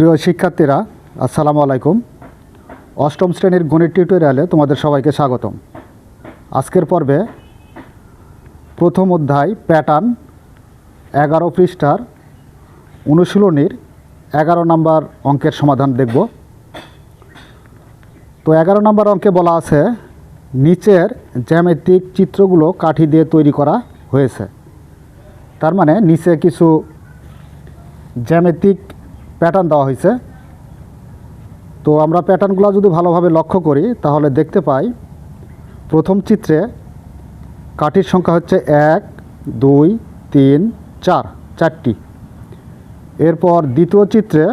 প্রিয় শিক্ষার্থীরা, আসসালামু আলাইকুম। অষ্টম শ্রেণির গণিত টিউটোরিয়ালে তোমাদের সবাইকে স্বাগতম। আজকের পর্বে প্রথম অধ্যায় প্যাটার্ন এগারো পৃষ্ঠার অনুশীলনীর এগারো নম্বর অঙ্কের সমাধান দেখব। তো এগারো নম্বর অঙ্কে বলা আছে, নিচের জ্যামিতিক চিত্রগুলো কাঠি দিয়ে তৈরি করা হয়েছে। তার মানে নিচে কিছু জ্যামিতিক প্যাটার্ন দেওয়া হয়েছে। তো আমরা প্যাটার্নগুলো যদি ভালোভাবে লক্ষ্য করি, তাহলে দেখতে পাই, প্রথম চিত্রে কাঠির সংখ্যা হচ্ছে এক, দুই, তিন, চার, চারটি। এরপর দ্বিতীয় চিত্রে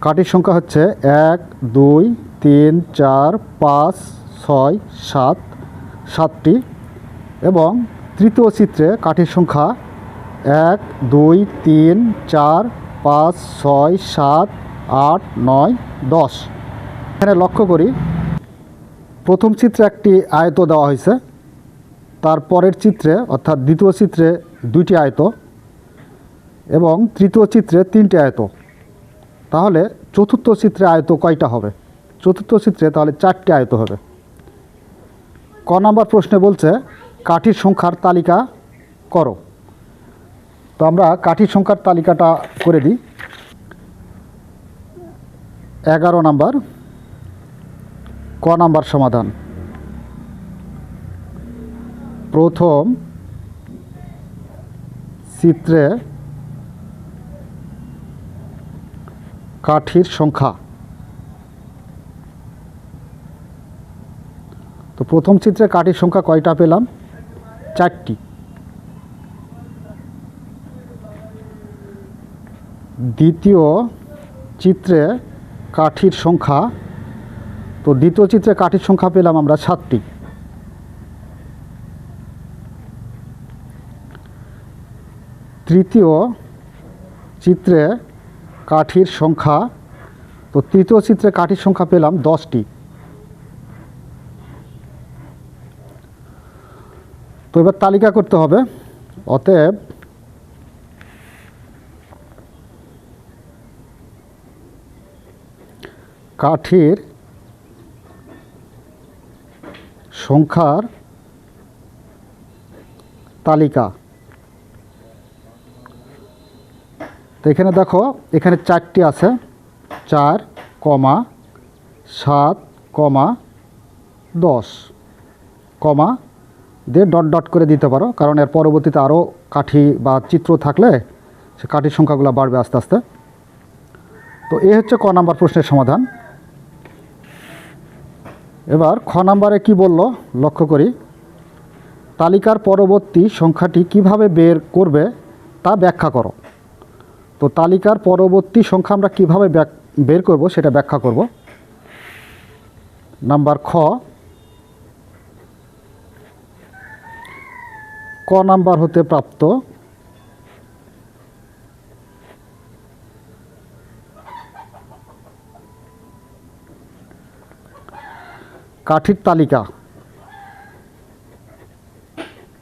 কাঠির সংখ্যা হচ্ছে এক, দুই, তিন, চার, পাঁচ, ছয়, সাত, সাতটি। এবং তৃতীয় চিত্রে কাঠির সংখ্যা এক, দুই, তিন, চার পাঁচ, ছয়, সাত, আট, নয়, দশ। এখানে লক্ষ্য করি, প্রথম চিত্রে একটি আয়ত দেওয়া হয়েছে, তার পরের চিত্রে, অর্থাৎ দ্বিতীয় চিত্রে দুইটি আয়ত, এবং তৃতীয় চিত্রে তিনটি আয়ত। তাহলে চতুর্থ চিত্রে আয়ত কয়টা হবে? চতুর্থ চিত্রে তাহলে চারটি আয়ত হবে। ক নাম্বার প্রশ্নে বলছে, কাঠির সংখ্যার তালিকা করো। তো আমরা কাঠির সংখ্যার তালিকাটা করে দিই। এগারো নাম্বার, ক নাম্বার সমাধান? প্রথম চিত্রে কাঠির সংখ্যা। তো প্রথম চিত্রে কাঠির সংখ্যা কয়টা পেলাম? চারটি। দ্বিতীয় চিত্রে কাঠির সংখ্যা। তো দ্বিতীয় চিত্রে কাঠির সংখ্যা পেলাম আমরা সাতটি। তৃতীয় চিত্রে কাঠির সংখ্যা। তো তৃতীয় চিত্রে কাঠির সংখ্যা পেলাম দশটি। তো এবার তালিকা করতে হবে। অতএব কাঠির সংখ্যার তালিকা। তো এখানে দেখো, এখানে চারটি আছে। চার কমা সাত কমা দশ। কমা দিয়ে ডট ডট করে দিতে পারো, কারণ এর পরবর্তীতে আরও কাঠি বা চিত্র থাকলে সে কাঠির সংখ্যাগুলো বাড়বে আস্তে আস্তে। তো এ হচ্ছে ক নাম্বার প্রশ্নের সমাধান। এবার খ নাম্বারে কি বলল? লক্ষ্য করি। তালিকার পরবর্তী সংখ্যাটি কীভাবে বের করবে তা ব্যাখ্যা করো। তো তালিকার পরবর্তী সংখ্যা আমরা কীভাবে বের করব সেটা ব্যাখ্যা করব। নাম্বার খ। ক নাম্বার হতে প্রাপ্ত কাঠির তালিকা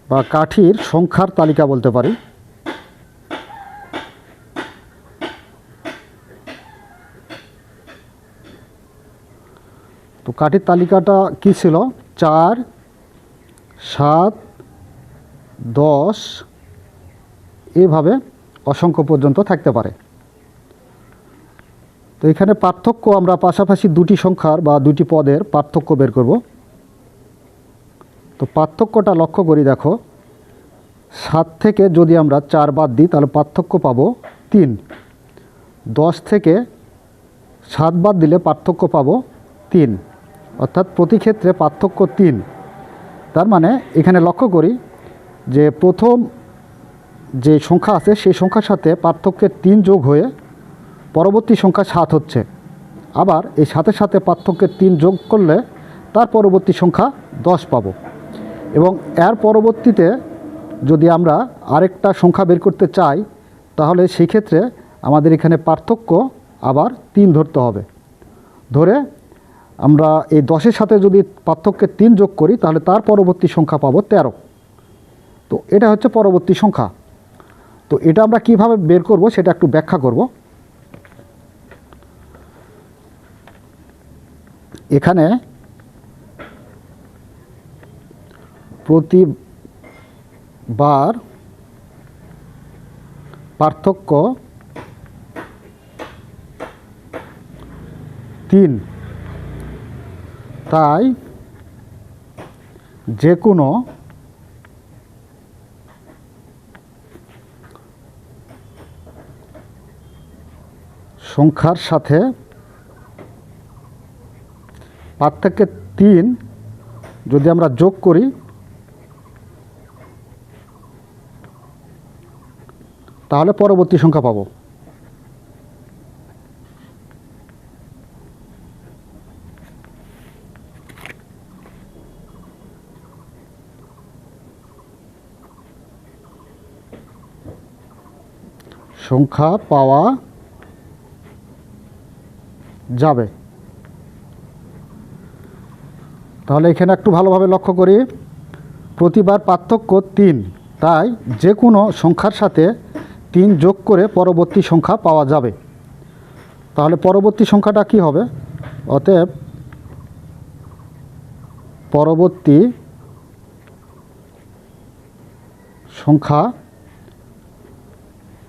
বা কাঠির সংখ্যার তালিকা বলতে পারি। তো কাঠির তালিকাটা কি ছিল? চার, সাত, দশ, এভাবে অসংখ্য পর্যন্ত থাকতে পারে। তো এখানে পার্থক্য আমরা পাশাপাশি দুটি সংখ্যার বা দুটি পদের পার্থক্য বের করব। তো পার্থক্যটা লক্ষ্য করি, দেখো, সাত থেকে যদি আমরা চার বাদ দিই, তাহলে পার্থক্য পাবো তিন। দশ থেকে সাত বাদ দিলে পার্থক্য পাবো তিন। অর্থাৎ প্রতি ক্ষেত্রে পার্থক্য তিন। তার মানে এখানে লক্ষ্য করি যে প্রথম যে সংখ্যা আছে, সেই সংখ্যার সাথে পার্থক্যের তিন যোগ হয়ে পরবর্তী সংখ্যা সাত হচ্ছে। আবার এই সাথে সাথে পার্থক্যের তিন যোগ করলে তার পরবর্তী সংখ্যা দশ পাব। এবং এর পরবর্তীতে যদি আমরা আরেকটা সংখ্যা বের করতে চাই, তাহলে সেই ক্ষেত্রে আমাদের এখানে পার্থক্য আবার তিন ধরতে হবে। ধরে আমরা এই দশের সাথে যদি পার্থক্যের তিন যোগ করি, তাহলে তার পরবর্তী সংখ্যা পাবো তেরো। তো এটা হচ্ছে পরবর্তী সংখ্যা। তো এটা আমরা কীভাবে বের করব সেটা একটু ব্যাখ্যা করব। এখানে প্রতিবার পার্থক্য তিন। তাই যে কোনো সংখ্যার সাথে পার্থক্যে তিন যদি আমরা যোগ করি তাহলে পরবর্তী সংখ্যা পাবো। সংখ্যা পাওয়া যাবে। তাহলে এখানে একটু ভালোভাবে লক্ষ্য করি। প্রতিবার পার্থক্য তিন। তাই যে কোনো সংখ্যার সাথে তিন যোগ করে পরবর্তী সংখ্যা পাওয়া যাবে। তাহলে পরবর্তী সংখ্যাটা কি হবে? অতএব পরবর্তী সংখ্যা,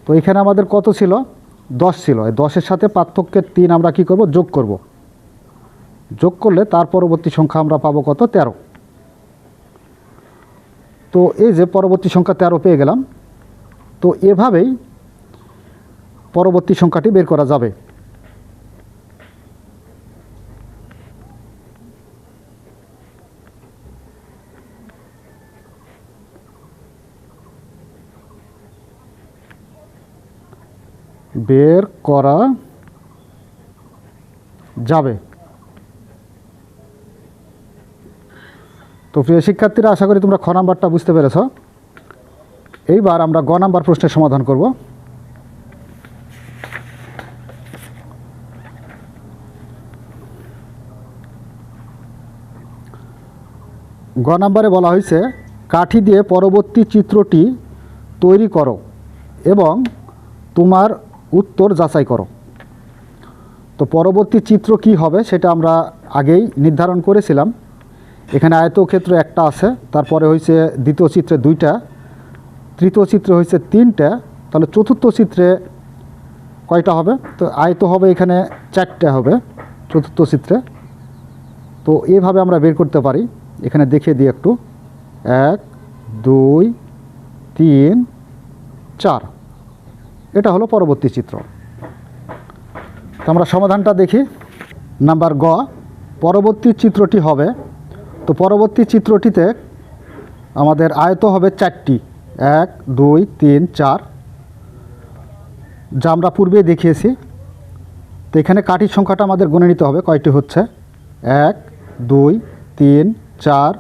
তো এখানে আমাদের কত ছিল? দশ ছিল। এই দশের সাথে পার্থক্যের তিন আমরা কি করব? যোগ করব। যোগ করলে তার পরবর্তী সংখ্যা আমরা পাবো কত? তেরো। তো এই যে পরবর্তী সংখ্যা তেরো পেয়ে গেলাম, তো এভাবেই পরবর্তী সংখ্যাটি বের করা যাবে। বের করা যাবে। তো প্রিয় শিক্ষার্থীরা, আশা করি তোমরা খ নাম্বারটা বুঝতে পেরেছ। এইবার আমরা গ নাম্বার প্রশ্নের সমাধান করব। গ নাম্বারে বলা হয়েছে, কাঠি দিয়ে পরবর্তী চিত্রটি তৈরি করো এবং তোমার উত্তর যাচাই করো। তো পরবর্তী চিত্র কি হবে সেটা আমরা আগেই নির্ধারণ করেছিলাম। এখানে আয়তক্ষেত্র একটা আছে, তারপরে হয়েছে দ্বিতীয় চিত্রে দুইটা, তৃতীয় চিত্রে হয়েছে তিনটা, তাহলে চতুর্থ চিত্রে কয়টা হবে? তো আয়ত হবে এখানে চারটে হবে, চতুর্থ চিত্রে। তো এভাবে আমরা বের করতে পারি, এখানে দেখিয়ে দিই একটু। এক, দুই, তিন, চার। এটা হলো পরবর্তী চিত্র। তো আমরা সমাধানটা দেখি। নাম্বার গ, পরবর্তী চিত্রটি হবে তো পরবর্তী চিত্রটিতে আমাদের আয়ত হবে চারটি। এক, দুই, তিন, চার। যা আমরা পূর্বে দেখিয়েছি। তো এখানে কাঠির সংখ্যাটা আমাদের গুনে নিতে হবে, কয়টি হচ্ছে? এক, দুই, তিন, চার,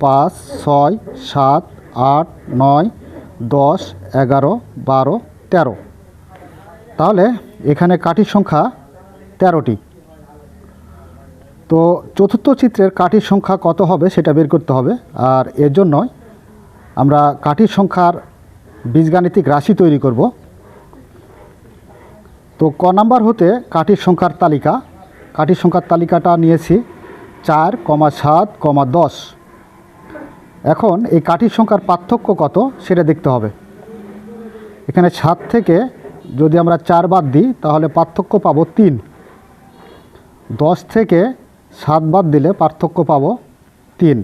পাঁচ, ছয়, সাত, আট, নয়, দশ, এগারো, বারো, তেরো। তাহলে এখানে কাঠির সংখ্যা তেরোটি। তো চতুর্থ চিত্রের কাঠির সংখ্যা কত হবে সেটা বের করতে হবে। আর এর জন্যই আমরা কাঠির সংখ্যার বীজগাণিতিক রাশি তৈরি করব। তো ক নাম্বার হতে কাঠির সংখ্যার তালিকা। কাঠির সংখ্যার তালিকাটা নিয়েছি চার, কমা সাত, কমা দশ। এখন এই কাঠির সংখ্যার পার্থক্য কত সেটা দেখতে হবে। এখানে সাত থেকে যদি আমরা চার বাদ দিই তাহলে পার্থক্য পাবো তিন। দশ থেকে সাত বাদ দিলে পার্থক্য পাব তিন।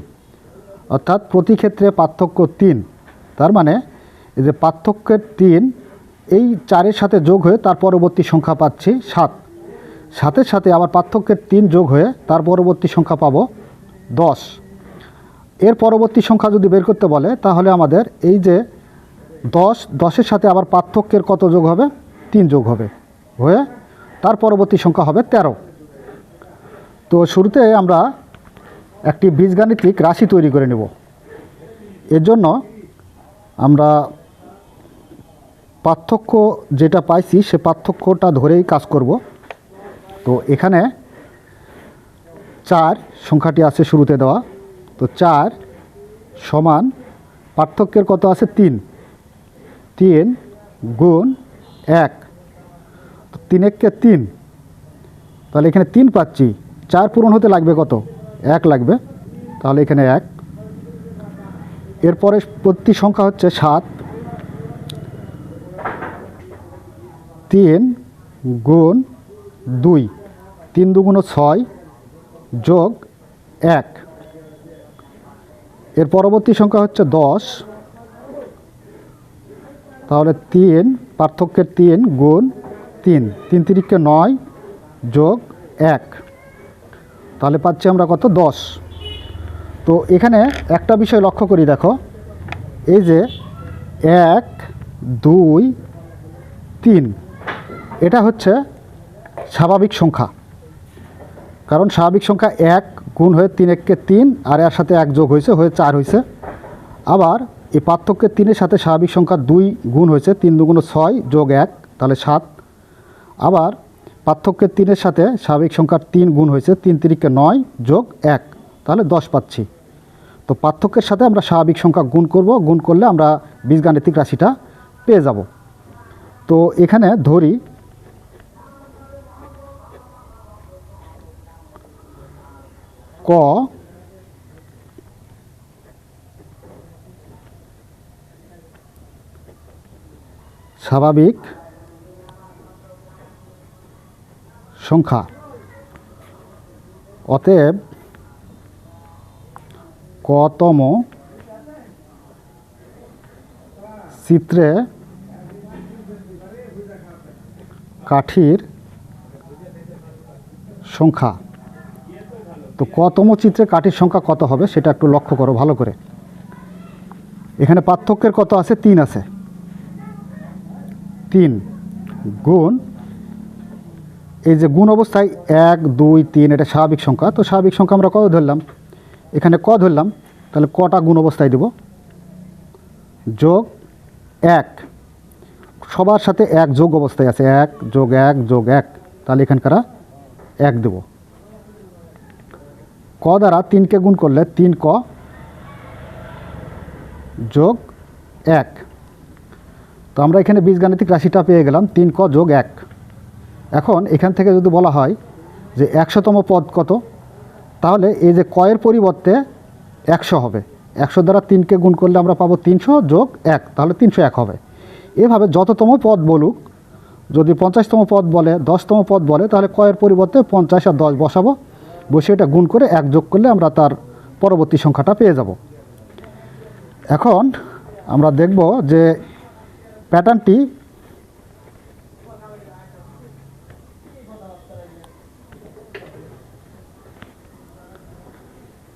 অর্থাৎ প্রতি ক্ষেত্রে পার্থক্য তিন। তার মানে এই যে পার্থক্যের তিন, এই চারের সাথে যোগ হয়ে তার পরবর্তী সংখ্যা পাচ্ছি সাত। সাথে সাথে আবার পার্থক্যের তিন যোগ হয়ে তার পরবর্তী সংখ্যা পাব দশ। এর পরবর্তী সংখ্যা যদি বের করতে বলে, তাহলে আমাদের এই যে দশ, দশের সাথে আবার পার্থক্যের কত যোগ হবে? তিন যোগ হবে। হয়ে তার পরবর্তী সংখ্যা হবে তেরো। তো শুরুতে আমরা একটি বীজগাণিতিক রাশি তৈরি করে নেব। এর জন্য আমরা পার্থক্য যেটা পাইছি, সে পার্থক্যটা ধরেই কাজ করব। তো এখানে চার সংখ্যাটি আছে শুরুতে দেওয়া। তো চার সমান পার্থক্যের কত আছে? তিন। তিন গুণ এক। তিন এককে তিন। তাহলে এখানে তিন পাচ্ছি। চার পূরণ হতে লাগবে কত? এক লাগবে। তাহলে এখানে এক। এরপরে প্রতি সংখ্যা হচ্ছে সাত। তিন গুণ দুই। তিন দুগুণ ছয় যোগ এক। এর পরবর্তী সংখ্যা হচ্ছে দশ। তাহলে তিন, পার্থক্যের তিন গুণ তিন। তিন তিরিখকে নয় যোগ এক। তাহলে পাচ্ছি আমরা কত? দশ। তো এখানে একটা বিষয় লক্ষ্য করি, দেখো। এই যে এক, দুই, তিন, এটা হচ্ছে স্বাভাবিক সংখ্যা। কারণ স্বাভাবিক সংখ্যা এক গুণ হয়ে তিন এককে তিন, আর এর সাথে এক যোগ হয়েছে, হয়ে চার হয়েছে। আবার এই পার্থক্যের তিনের সাথে স্বাভাবিক সংখ্যা দুই গুণ হয়েছে, তিন দুগুণ ছয় যোগ এক, তাহলে সাত। আবার পার্থক্যের তিনের সাথে স্বাভাবিক সংখ্যার তিন গুণ হয়েছে, তিন তিরিকে নয় যোগ এক, তাহলে দশ পাচ্ছি। তো পার্থক্যের সাথে আমরা স্বাভাবিক সংখ্যা গুণ করব, গুণ করলে আমরা বীজগাণিতিক রাশিটা পেয়ে যাব। তো এখানে ধরি, ক, স্বাভাবিক সংখ্যা। অতএব কতম চিত্রে কাঠির সংখ্যা। তো কতম চিত্রে কাঠির সংখ্যা কত হবে সেটা একটু লক্ষ্য করো ভালো করে। এখানে পার্থক্যের কত আছে? তিন আছে। তিন গুণ এই যে গুণ অবস্থায় এক, দুই, তিন, এটা স্বাভাবিক সংখ্যা। তো স্বাভাবিক সংখ্যা আমরা কত ধরলাম? এখানে ক ধরলাম, তাহলে কটা গুণ অবস্থায় দেব? যোগ এক। সবার সাথে এক যোগ অবস্থায় আছে। এক যোগ এক যোগ এক। তাহলে এখানকার এক দেব। ক দ্বারা তিনকে গুণ করলে তিন ক যোগ এক। তো আমরা এখানে বীজগাণিতিক রাশিটা পেয়ে গেলাম, তিন ক যোগ এক। এখন এখান থেকে যদি বলা হয় যে একশোতম পদ কত, তাহলে এই যে কয়ের পরিবর্তে একশো হবে। একশো দ্বারা তিনকে গুণ করলে আমরা পাবো তিনশো যোগ এক, তাহলে তিনশো এক হবে। এভাবে যততম পদ বলুক, যদি পঞ্চাশতম পদ বলে, দশতম পদ বলে, তাহলে কয়ের পরিবর্তে পঞ্চাশ আর দশ বসাবো। বসে এটা গুণ করে এক যোগ করলে আমরা তার পরবর্তী সংখ্যাটা পেয়ে যাব। এখন আমরা দেখব যে প্যাটার্নটি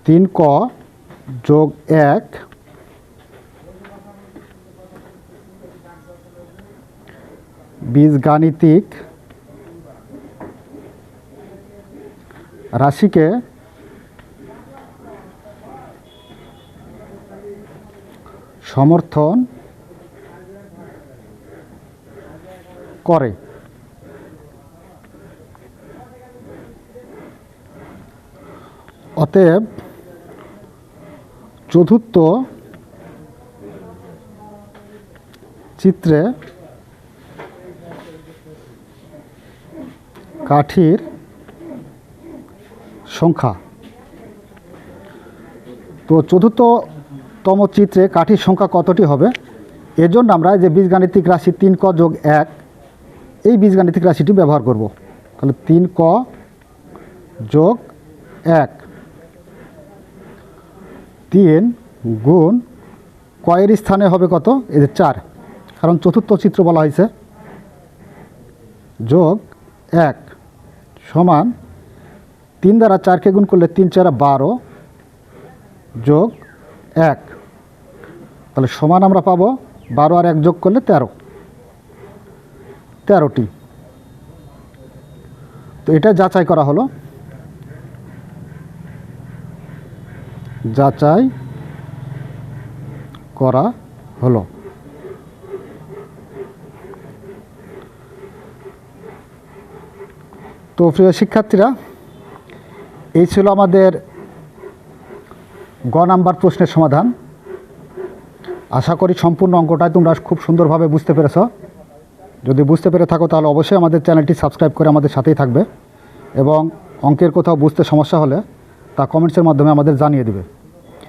তিন ক যোগ এক। বীজগাণিতিক রাশিকে সমর্থন করে। অতএব চতুর্থ চিত্রে কাঠির সংখ্যা। তো চতুর্থতম চিত্রে কাঠির সংখ্যা কতটি হবে? এজন্য আমরা যে বীজগাণিতিক রাশি তিন ক যোগ এক, এই বীজগাণিতিক রাশিটি ব্যবহার করব। তাহলে তিন ক যোগ এক। তিন গুণ কয়ের স্থানে হবে কত? যে চার। কারণ চতুর্থ চিত্র বলা হয়েছে। যোগ এক সমান তিন দ্বারা চারকে গুণ করলে তিন চারা বারো। যোগ এক। তাহলে সমান আমরা পাবো বারো আর এক যোগ করলে তেরো। তেরোটি। তো এটা যাচাই করা হলো। যাচাই করা হলো। তো প্রিয় শিক্ষার্থীরা, এই ছিল আমাদের গ নাম্বার প্রশ্নের সমাধান। আশা করি সম্পূর্ণ অঙ্কটাই তোমরা খুব সুন্দরভাবে বুঝতে পেরেছ। যদি বুঝতে পেরে থাকো, তাহলে অবশ্যই আমাদের চ্যানেলটি সাবস্ক্রাইব করে আমাদের সাথেই থাকবে এবং অঙ্কের কোথাও বুঝতে সমস্যা হলে তা কমেন্টসের মাধ্যমে আমাদের জানিয়ে দেবে।